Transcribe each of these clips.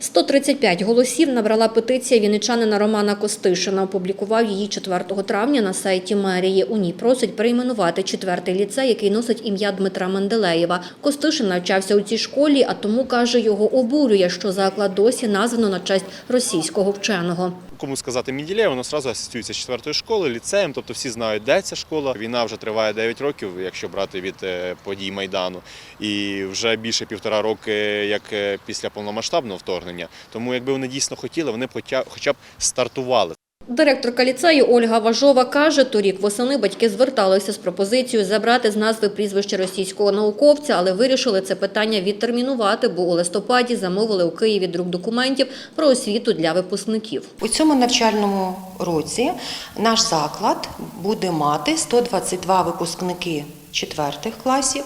135 голосів набрала петиція вінничанина Романа Костишина. Опублікував її 4 травня на сайті мерії. У ній просить перейменувати четвертий ліцей, який носить ім'я Дмитра Менделеєва. Костишин навчався у цій школі, а тому каже, його обурює, що заклад досі названо на честь російського вченого. Кому сказати Мінділеєв, воно одразу асоціюється з четвертою школою, ліцеєм, тобто всі знають, де ця школа. Війна вже триває 9 років, якщо брати від е, подій Майдану, і вже більше півтора роки, як е, після повномасштабного вторгнення. Тому, якби вони дійсно хотіли, вони хоча б стартували. Директорка ліцею Ольга Важова каже, торік восени батьки зверталися з пропозицією забрати з назви прізвище російського науковця, але вирішили це питання відтермінувати, бо у листопаді замовили у Києві друк документів про освіту для випускників. У цьому навчальному році наш заклад буде мати 122 випускники четвертих класів,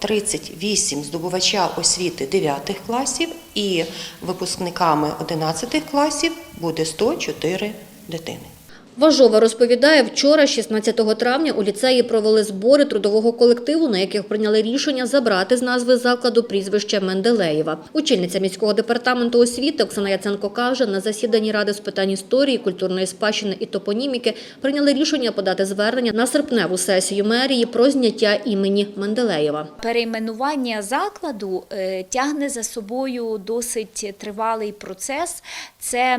138 здобувача освіти 9 класів і випускниками 11 класів буде 104 дитини. Важова розповідає, вчора, 16 травня, у ліцеї провели збори трудового колективу, на яких прийняли рішення забрати з назви закладу прізвище Менделеєва. Очільниця міського департаменту освіти Оксана Яценко каже, на засіданні Ради з питань історії, культурної спадщини і топоніміки прийняли рішення подати звернення на серпневу сесію мерії про зняття імені Менделеєва. Перейменування закладу е, тягне за собою досить тривалий процес. Це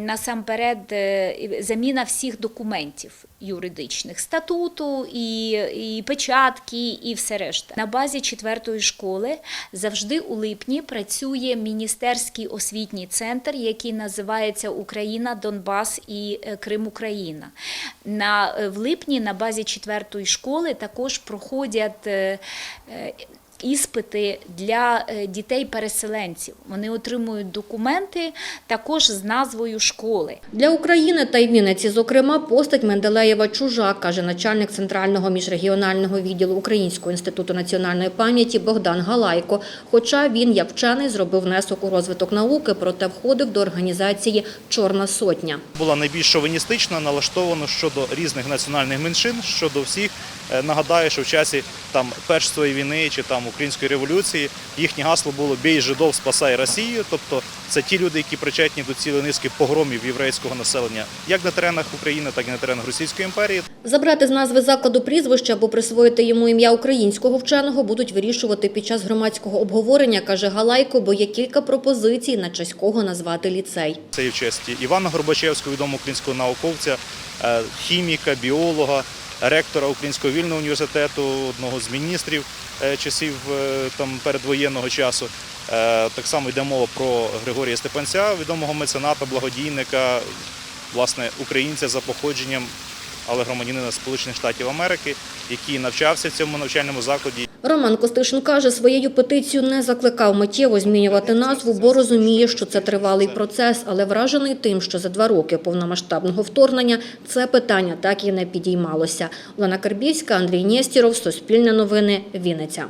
насамперед е, заміна всіх документів юридичних статуту і, і печатки, і все решта. На базі четвертої школи завжди у липні працює міністерський освітній центр, який називається Україна, Донбас і е, Крим Україна. На, е, в липні на базі четвертої школи також проходять е, іспити для е, дітей-переселенців. Вони отримують документи також з назвою школи. Для України та й Вінниці, зокрема, постать Менделеєва чужа, каже начальник Центрального міжрегіонального відділу Українського інституту національної пам'яті Богдан Галайко. Хоча він, як вчений, зробив внесок у розвиток науки, проте входив до організації Чорна сотня. була найбільш шовіністична, налаштована щодо різних національних меншин, щодо всіх. Е, Нагадаю, що в часі там першої війни чи там української революції їхнє гасло було Бій жидов, спасай Росію. Тобто це ті люди, які причетні до цілої низки погромів єврейського населення, як на теренах України, так і на теренах Російської імперії. Забрати з назви закладу прізвище або присвоїти йому ім'я українського вченого будуть вирішувати під час громадського обговорення, каже Галайко, бо є кілька пропозицій, на честь кого назвати ліцей. Це і в честі Івана Горбачевського, відомого українського науковця, е, хіміка, біолога, ректора Українського вільного університету, одного з міністрів е, часів е, там передвоєнного часу. Е, Так само йде мова про Григорія Степанця, відомого мецената, благодійника, власне, українця за походженням, але громадянина Сполучених Штатів Америки, який навчався в цьому навчальному закладі. Роман Костишин каже, своєю петицією не закликав миттєво змінювати назву, бо розуміє, що це тривалий процес, але вражений тим, що за два роки повномасштабного вторгнення це питання так і не підіймалося. Олена Карбівська, Андрій Нєстіров, Суспільне новини, Вінниця.